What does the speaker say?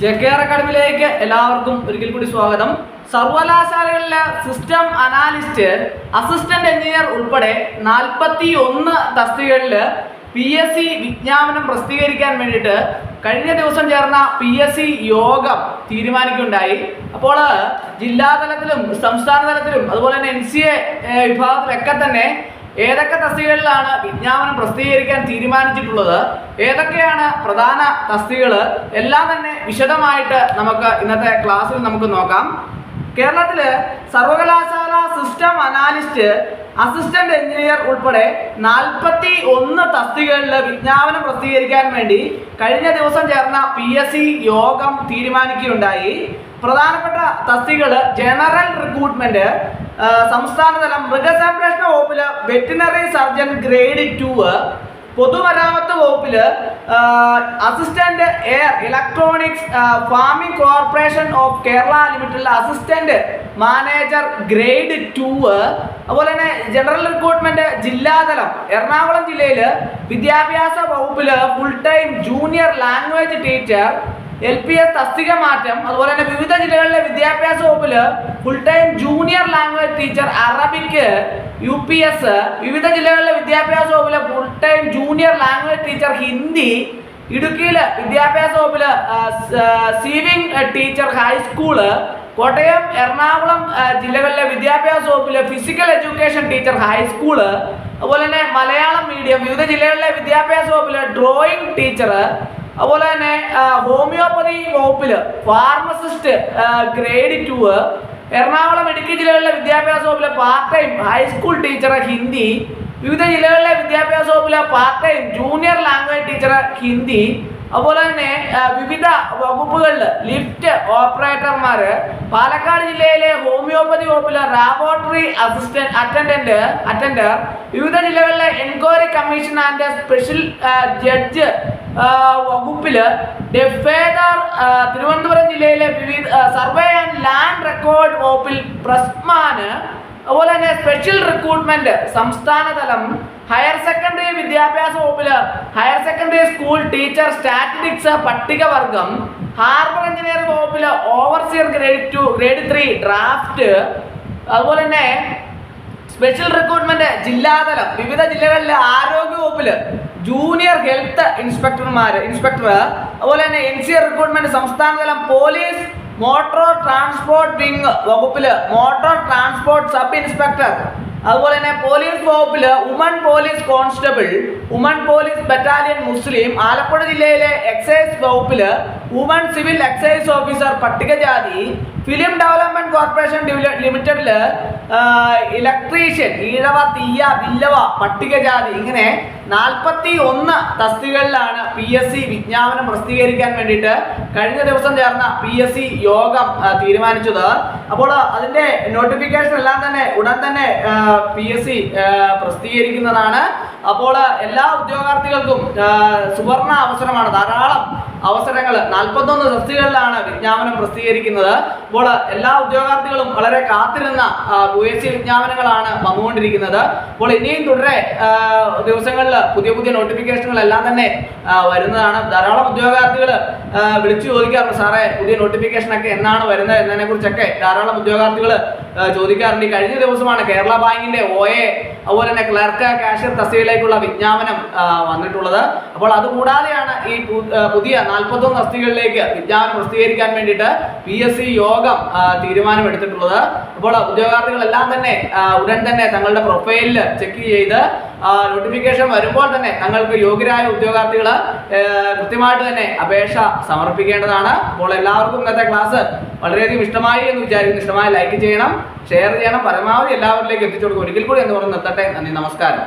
J K R അക്കാഡമിയിലേക്ക് എല്ലാവർക്കും ഒരിക്കൽ കൂടി സ്വാഗതം. സർവകലാശാലകളിലെ സിസ്റ്റം അനാലിസ്റ്റ് അസിസ്റ്റന്റ് എഞ്ചിനീയർ ഉൾപ്പെടെ നാൽപ്പത്തി ഒന്ന് തസ്തികകളിൽ പി എസ് സി വിജ്ഞാപനം പ്രസിദ്ധീകരിക്കാൻ വേണ്ടിയിട്ട് കഴിഞ്ഞ ദിവസം ചേർന്ന പി എസ് സി യോഗം തീരുമാനിക്കുകയുണ്ടായി. അപ്പോൾ ജില്ലാതലത്തിലും സംസ്ഥാന തലത്തിലും അതുപോലെ തന്നെ എൻ സി എ വിഭാഗത്തിലൊക്കെ തന്നെ ഏതൊക്കെ തസ്തികകളിലാണ് വിജ്ഞാപനം പ്രസിദ്ധീകരിക്കാൻ തീരുമാനിച്ചിട്ടുള്ളത്? ഏതൊക്കെയാണ് പ്രധാന തസ്തികകൾ എല്ലാം തന്നെ വിശദമായിട്ട് നമുക്ക് ഇന്നത്തെ ക്ലാസ്സിൽ നമുക്ക് നോക്കാം. കേരളത്തിൽ സർവകലാശാല സിസ്റ്റം അനാലിസ്റ്റ് അസിസ്റ്റന്റ് എഞ്ചിനീയർ ഉൾപ്പെടെ നാൽപ്പത്തി ഒന്ന് തസ്തികകളിൽ വിജ്ഞാപനം പ്രസിദ്ധീകരിക്കാൻ വേണ്ടി കഴിഞ്ഞ ദിവസം ചേർന്ന പി എസ് സി യോഗം തീരുമാനിക്കുകയുണ്ടായി. പ്രധാനപ്പെട്ട തസ്തികൾ ജനറൽ റിക്രൂട്ട്മെന്റ് സംസ്ഥാനതലം മൃഗസംരക്ഷണ വകുപ്പിൽ വെറ്റിനറി സർജൻ ഗ്രേഡ് ടു പൊതുമരാമത്ത് വകുപ്പിൽ assistant air electronics farming corporation of Kerala ലിമിറ്റഡിലെ assistant manager grade two അതുപോലെ തന്നെ ജനറൽ റിക്രൂട്ട്മെന്റ് ജില്ലാതലം എറണാകുളം ജില്ലയിൽ വിദ്യാഭ്യാസ വകുപ്പിൽ full time junior language teacher L P S തസ്തിക മാറ്റം അതുപോലെ തന്നെ വിവിധ ജില്ലകളിലെ വിദ്യാഭ്യാസ വകുപ്പിൽ full time junior language teacher Arabic U P S വിവിധ ജില്ലകളിലെ വിദ്യാഭ്യാസ വകുപ്പിലെ full time junior language teacher Hindi ഇടുക്കിയിൽ വിദ്യാഭ്യാസ വകുപ്പിൽ sewing teacher high school Kottayam Ernakulam ജില്ലകളിലെ വിദ്യാഭ്യാസ വകുപ്പിലെ ഫിസിക്കൽ എഡ്യൂക്കേഷൻ ടീച്ചർ ഹൈസ്കൂൾ അതുപോലെ തന്നെ മലയാളം മീഡിയം വിവിധ ജില്ലകളിലെ വിദ്യാഭ്യാസ വകുപ്പിലെ ഡ്രോയിങ് ടീച്ചർ അതുപോലെ തന്നെ ഹോമിയോപ്പതി വകുപ്പിൽ pharmacist grade two Ernakulam Idukki ജില്ലകളിലെ വിദ്യാഭ്യാസ വകുപ്പിലെ part time high school teacher Hindi വിവിധ ജില്ലകളിലെ വിദ്യാഭ്യാസ വകുപ്പിലെ part time junior language teacher Hindi അതുപോലെ തന്നെ വിവിധ വകുപ്പുകളിൽ ലിഫ്റ്റ് ഓപ്പറേറ്റർമാർ പാലക്കാട് ജില്ലയിലെ ഹോമിയോപ്പതി വകുപ്പിലെ ലാബോറട്ടറി അസിസ്റ്റന്റ് അറ്റൻഡന്റ് അറ്റൻഡർ വിവിധ ജില്ലകളിലെ enquiry commission and special judge വകുപ്പിൽ ഡെഫേദർ തിരുവനന്തപുരം ജില്ലയിലെ വിവിധ സർവേ ആൻഡ് ലാൻഡ് റെക്കോർഡ് വകുപ്പിൽ പ്രസ്മാന് അതുപോലെ തന്നെ സ്പെഷ്യൽ റിക്രൂട്ട്മെന്റ് സംസ്ഥാനതലം ഹയർ സെക്കൻഡറി വിദ്യാഭ്യാസ വകുപ്പിൽ higher secondary school teacher statistics പട്ടികവർഗം harbour engineering വകുപ്പിൽ overseer grade two grade three draft അതുപോലെ തന്നെ സ്പെഷ്യൽ റിക്രൂട്ട്മെന്റ് ജില്ലാതലം വിവിധ ജില്ലകളിലെ ആരോഗ്യ വകുപ്പിൽ ജൂനിയർ ഹെൽത്ത് ഇൻസ്പെക്ടർമാർ ഇൻസ്പെക്ടർ അതുപോലെ തന്നെ എൻ സി റിക്രൂട്ട്മെന്റ് സംസ്ഥാനതലം പോലീസ് മോട്ടോർ ട്രാൻസ്പോർട്ട് വിങ് വകുപ്പിൽ മോട്ടോർ ട്രാൻസ്പോർട്ട് സബ് ഇൻസ്പെക്ടർ അതുപോലെ തന്നെ പോലീസ് വകുപ്പിൽ woman police constable woman police battalion മുസ്ലിം ആലപ്പുഴ ജില്ലയിലെ എക്സൈസ് വകുപ്പിൽ ഉമൺ സിവിൽ എക്സൈസ് ഓഫീസർ പട്ടികജാതി ഫിലിം ഡെവലപ്മെന്റ് കോർപ്പറേഷൻ ലിമിറ്റഡിൽ ഇലക്ട്രീഷ്യൻ ഈഴവ തീയ വില്ലവ പട്ടികജാതി ഇങ്ങനെ നാൽപ്പത്തി ഒന്ന് തസ്തികളിലാണ് പി എസ് സി വിജ്ഞാപനം പ്രസിദ്ധീകരിക്കാൻ വേണ്ടിയിട്ട് കഴിഞ്ഞ ദിവസം ചേർന്ന പി എസ് സി യോഗം തീരുമാനിച്ചത്. അപ്പോൾ അതിന്റെ നോട്ടിഫിക്കേഷൻ എല്ലാം തന്നെ ഉടൻ തന്നെ പി എസ് സി പ്രസിദ്ധീകരിക്കുന്നതാണ്. അപ്പോൾ എല്ലാ ഉദ്യോഗാർത്ഥികൾക്കും സുവർണ അവസരമാണ് ധാരാളം അവസരങ്ങൾ. നാൽപ്പത്തൊന്ന് തസ്തികകളിലാണ് വിജ്ഞാപനം പ്രസിദ്ധീകരിക്കുന്നത്. അപ്പോൾ എല്ലാ ഉദ്യോഗാർത്ഥികളും വളരെ കാത്തിരുന്ന യു എസ് സി വിജ്ഞാപനങ്ങളാണ് വന്നുകൊണ്ടിരിക്കുന്നത്. അപ്പോൾ ഇനിയും തുടരെ ദിവസങ്ങളിൽ പുതിയ പുതിയ നോട്ടിഫിക്കേഷനുകൾ എല്ലാം തന്നെ വരുന്നതാണ്. ധാരാളം ഉദ്യോഗാർത്ഥികൾ വിളിച്ചു ചോദിക്കാറുണ്ട് സാറേ പുതിയ നോട്ടിഫിക്കേഷൻ ഒക്കെ എന്നാണ് വരുന്നത് എന്നതിനെ കുറിച്ചൊക്കെ ധാരാളം ഉദ്യോഗാർത്ഥികൾ ചോദിക്കാറുണ്ട്. കഴിഞ്ഞ ദിവസമാണ് കേരള ബാങ്കിന്റെ ഒ എ അതുപോലെ തന്നെ ക്ലർക്ക് കാഷ്യർ തസ്തികയിലേക്കുള്ള വിജ്ഞാപനം വന്നിട്ടുള്ളത്. അപ്പോൾ അതുകൂടാതെയാണ് ഈ പുതിയ നാൽപ്പത്തൊന്ന് തസ്തികകളിലേക്ക് വിജ്ഞാപനം പ്രസിദ്ധീകരിക്കാൻ വേണ്ടിയിട്ട് പി എസ് സി യോഗം തീരുമാനമെടുത്തിട്ടുള്ളത്. അപ്പോൾ ഉദ്യോഗാർത്ഥികളെല്ലാം തന്നെ ഉടൻ തന്നെ തങ്ങളുടെ പ്രൊഫൈലിൽ ചെക്ക് ചെയ്ത് നോട്ടിഫിക്കേഷൻ വരുമ്പോൾ തന്നെ തങ്ങൾക്ക് യോഗ്യരായ ഉദ്യോഗാർത്ഥികൾ കൃത്യമായിട്ട് തന്നെ അപേക്ഷ സമർപ്പിക്കേണ്ടതാണ്. അപ്പോൾ എല്ലാവർക്കും ഇന്നത്തെ ക്ലാസ് വളരെയധികം ഇഷ്ടമായി എന്ന് വിചാരിക്കുന്നു. ഇഷ്ടമായി ലൈക്ക് ചെയ്യണം ഷെയർ ചെയ്യണം. പരമാവധി എല്ലാവരിലേക്ക് എത്തിച്ചു കൊടുക്കും. ഒരിക്കൽ കൂടി എന്ന് പറഞ്ഞ് നിർത്തട്ടെ. നന്ദി നമസ്കാരം.